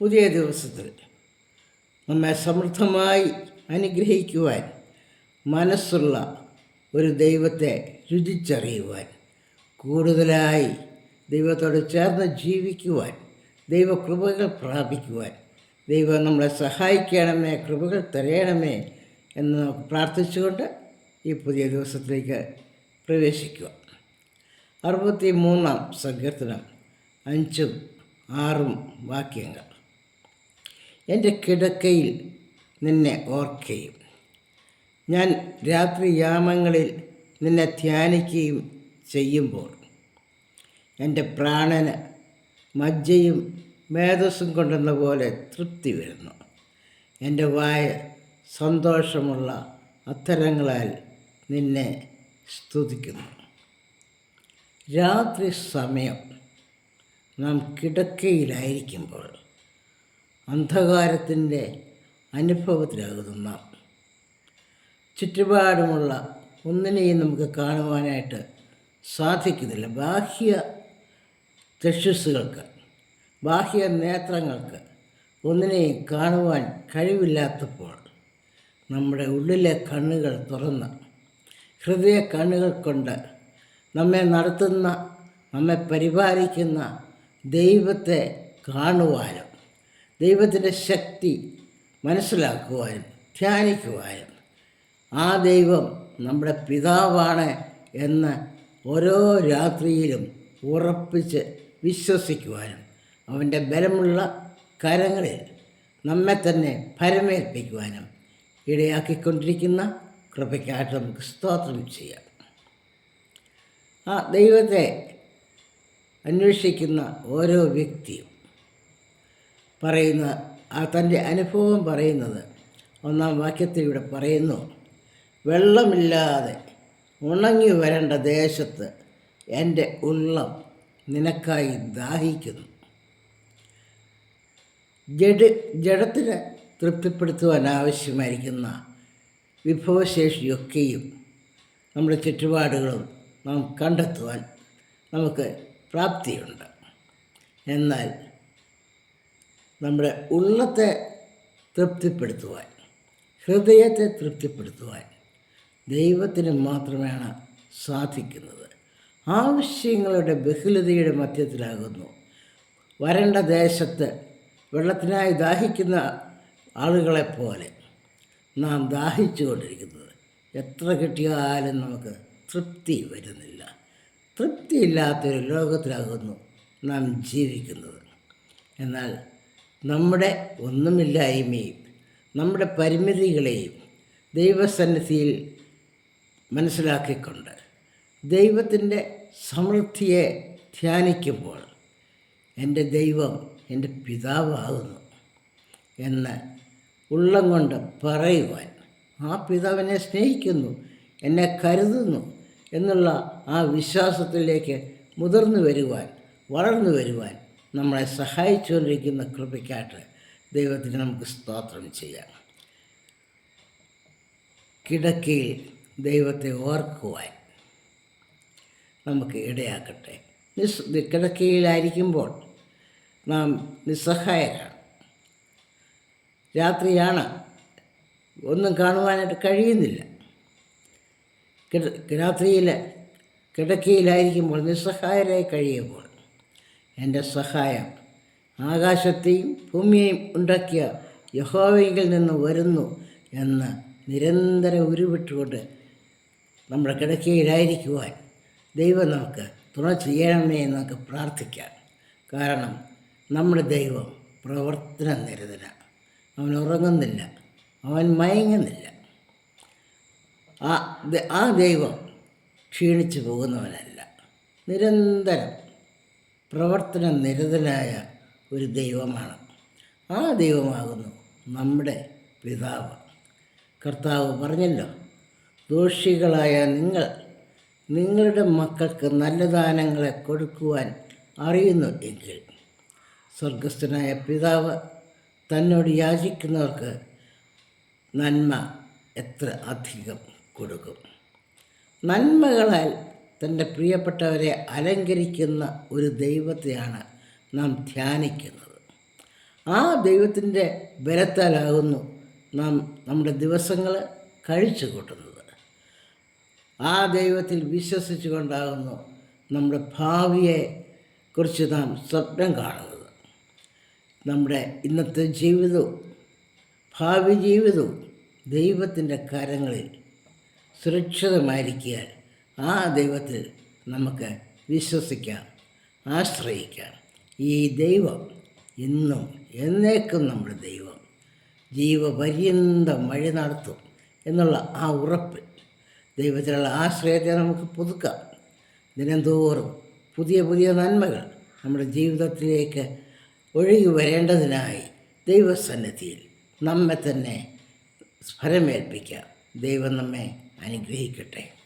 പുതിയ ദിവസത്തിൽ നമ്മെ സമൃദ്ധമായി അനുഗ്രഹിക്കുവാൻ മനസ്സുള്ള ഒരു ദൈവത്തെ രുചിച്ചറിയുവാൻ കൂടുതലായി ദൈവത്തോട് ചേർന്ന് ജീവിക്കുവാൻ ദൈവകൃപകൾ പ്രാപിക്കുവാൻ ദൈവം നമ്മളെ സഹായിക്കണമേ കൃപകൾ തരയണമേ എന്ന് പ്രാർത്ഥിച്ചുകൊണ്ട് ഈ പുതിയ ദിവസത്തിലേക്ക് പ്രവേശിക്കുക അറുപത്തി മൂന്നാം സങ്കീർത്തനം അഞ്ചും ആറും വാക്യങ്ങൾ. എന്റെ കിടക്കയിൽ നിന്നെ ഓർക്കുകയും ഞാൻ രാത്രി യാമങ്ങളിൽ നിന്നെ ധ്യാനിക്കുകയും ചെയ്യുമ്പോൾ എന്റെ പ്രാണന് മജ്ജയും മേധസ്സും കൊണ്ടെന്ന പോലെ തൃപ്തി വരുന്നു. എന്റെ വായ സന്തോഷമുള്ള അത്തരങ്ങളാൽ നിന്നെ സ്തുതിക്കുന്നു. രാത്രി സമയം നാം കിടക്കയിലായിരിക്കുമ്പോൾ അന്ധകാരത്തിന്റെ അനുഭവത്തിലാകുന്നു നാം ചുറ്റുപാടുമുള്ള ഒന്നിനെയും നമുക്ക് കാണുവാനായിട്ട് സാധിക്കുന്നില്ല. ബാഹ്യ ചക്ഷുസുകൾക്ക് ബാഹ്യ നേത്രങ്ങൾക്ക് ഒന്നിനെയും കാണുവാൻ കഴിവില്ലാത്തപ്പോൾ നമ്മുടെ ഉള്ളിലെ കണ്ണുകൾ തുറന്ന് ഹൃദയ കണ്ണുകൾ കൊണ്ട് നമ്മെ നടത്തുന്ന നമ്മെ പരിപാലിക്കുന്ന ദൈവത്തെ കാണുവാനും ദൈവത്തിന്റെ ശക്തി മനസ്സിലാക്കുവാനും ധ്യാനിക്കുവാനും ആ ദൈവം നമ്മുടെ പിതാവാണ് എന്ന് ഓരോ രാത്രിയിലും ഉറപ്പിച്ച് വിശ്വസിക്കുവാനും അവന്റെ ബലമുള്ള കരങ്ങളിൽ നമ്മെ തന്നെ ഫലമേൽപ്പിക്കുവാനും ഇടയാക്കിക്കൊണ്ടിരിക്കുന്ന കൃപയ്ക്കായിട്ട് നമുക്ക് സ്തോത്രം ചെയ്യാം. ആ ദൈവത്തെ അന്വേഷിക്കുന്ന ഓരോ വ്യക്തിയും പറയുന്ന ആ തന്റെ അനുഭവം പറയുന്നത് ഒന്നാം വാക്യത്തിൽ ഇവിടെ പറയുന്നു വെള്ളമില്ലാതെ ഉണങ്ങി വരേണ്ട ദേശത്ത് എന്റെ ഉള്ളം നിനക്കായി ദാഹിക്കുന്നു. ജഡ് ജഡത്തിന് തൃപ്തിപ്പെടുത്തുവാൻ ആവശ്യമായിരിക്കുന്ന വിഭവശേഷിയൊക്കെയും നമ്മുടെ ചുറ്റുപാടുകളും നാം കണ്ടെത്തുവാൻ നമുക്ക് പ്രാപ്തിയുണ്ട്. എന്നാൽ നമ്മുടെ ഉള്ളത്തെ തൃപ്തിപ്പെടുത്തുവാൻ ഹൃദയത്തെ തൃപ്തിപ്പെടുത്തുവാൻ ദൈവത്തിന് മാത്രമാണ് സാധിക്കുന്നത്. ആവശ്യങ്ങളുടെ ബഹുലതയുടെ മധ്യത്തിലാകുന്നു. വരണ്ട ദേശത്ത് വെള്ളത്തിനായി ദാഹിക്കുന്ന ആളുകളെപ്പോലെ നാം ദാഹിച്ചു കൊണ്ടിരിക്കുന്നത് എത്ര കിട്ടിയാലും നമുക്ക് തൃപ്തി വരുന്നില്ല. തൃപ്തിയില്ലാത്തൊരു ലോകത്തിലാകുന്നു നാം ജീവിക്കുന്നത്. എന്നാൽ നമ്മുടെ ഒന്നുമില്ലായ്മയും നമ്മുടെ പരിമിതികളെയും ദൈവസന്നിധിയിൽ മനസ്സിലാക്കിക്കൊണ്ട് ദൈവത്തിന്റെ സമൃദ്ധിയെ ധ്യാനിക്കുമ്പോൾ എന്റെ ദൈവം എന്റെ പിതാവാകുന്നു എന്ന് ഉള്ളം കൊണ്ട് പറയുവാൻ ആ പിതാവിനെ സ്നേഹിക്കുന്നു എന്നെ കരുതുന്നു എന്നുള്ള ആ വിശ്വാസത്തിലേക്ക് മുതിർന്നു വരുവാൻ വളർന്നു വരുവാൻ നമ്മളെ സഹായിച്ചുകൊണ്ടിരിക്കുന്ന കൃപയ്ക്കായിട്ട് ദൈവത്തിന് നമുക്ക് സ്തോത്രം ചെയ്യാം. കിടക്കയിൽ ദൈവത്തെ ഓർക്കുവാൻ നമുക്ക് ഇടയാക്കട്ടെ. നിസ് കിടക്കയിലായിരിക്കുമ്പോൾ നാം നിസ്സഹായരാണ്. രാത്രിയാണ് ഒന്നും കാണുവാനായിട്ട് കഴിയുന്നില്ല. കിട രാത്രിയിൽ കിടക്കയിലായിരിക്കുമ്പോൾ നിസ്സഹായരായി കഴിയുമ്പോൾ എന്റെ സഹായം. ആകാശത്തെയും ഭൂമിയെയും ഉണ്ടാക്കിയ യഹോവയിൽ നിന്ന് വരുന്നു എന്ന് നിരന്തരം ഉരുവിട്ടുകൊണ്ട് നമ്മുടെ കിടക്കയിലായിരിക്കുവാൻ ദൈവം നമുക്ക് തുണ ചെയ്യണമേ എന്ന് നമുക്ക് പ്രാർത്ഥിക്കാം. കാരണം നമ്മുടെ ദൈവം പ്രവർത്തന നിരതനാണ് അവൻ ഉറങ്ങുന്നില്ല. അവൻ മയങ്ങുന്നില്ല. ആ ആ ദൈവം ക്ഷീണിച്ചു പോകുന്നവനല്ല. നിരന്തരം പ്രവർത്തന നിരതനായ ഒരു ദൈവമാണ്. ആ ദൈവമാകുന്നു നമ്മുടെ പിതാവ്. കർത്താവ് പറഞ്ഞല്ലോ ദോഷികളായ നിങ്ങൾ നിങ്ങളുടെ മക്കൾക്ക് നല്ല ദാനങ്ങളെ കൊടുക്കുവാൻ അറിയുന്നു എങ്കിൽ. സ്വർഗസ്ഥനായ പിതാവ് തന്നോട് യാചിക്കുന്നവർക്ക് നന്മ എത്ര അധികം കൊടുക്കും. നന്മകളാൽ തന്റെ പ്രിയപ്പെട്ടവരെ അലങ്കരിക്കുന്ന ഒരു ദൈവത്തെയാണ് നാം ധ്യാനിക്കുന്നത്. ആ ദൈവത്തിന്റെ ബലത്താലാകുന്നു നാം നമ്മുടെ ദിവസങ്ങൾ കഴിച്ചു കൂട്ടുന്നത്. ആ ദൈവത്തിൽ വിശ്വസിച്ചുകൊണ്ടാകുന്നു നമ്മുടെ ഭാവിയെ കുറിച്ച് നാം സ്വപ്നം കാണുന്നത്. നമ്മുടെ ഇന്നത്തെ ജീവിതവും ഭാവി ജീവിതവും ദൈവത്തിന്റെ കരങ്ങളിൽ സുരക്ഷിതമായിരിക്കാൻ ആ ദൈവത്തിൽ നമുക്ക് വിശ്വസിക്കാം ആശ്രയിക്കാം. ഈ ദൈവം ഇന്നും എന്നേക്കും നമ്മുടെ ദൈവം. ജീവപര്യന്തം വഴി നടത്തും എന്നുള്ള ആ ഉറപ്പ് ദൈവത്തിലുള്ള ആശ്രയത്തെ നമുക്ക് പുതുക്കാം. ദിനംതോറും പുതിയ പുതിയ നന്മകൾ നമ്മുടെ ജീവിതത്തിലേക്ക് ഒഴുകി വരേണ്ടതിനായി ദൈവസന്നിധിയിൽ നമ്മെ തന്നെ സ്ഫരമേൽപ്പിക്കാം. ദൈവം നമ്മെ അനുഗ്രഹിക്കട്ടെ.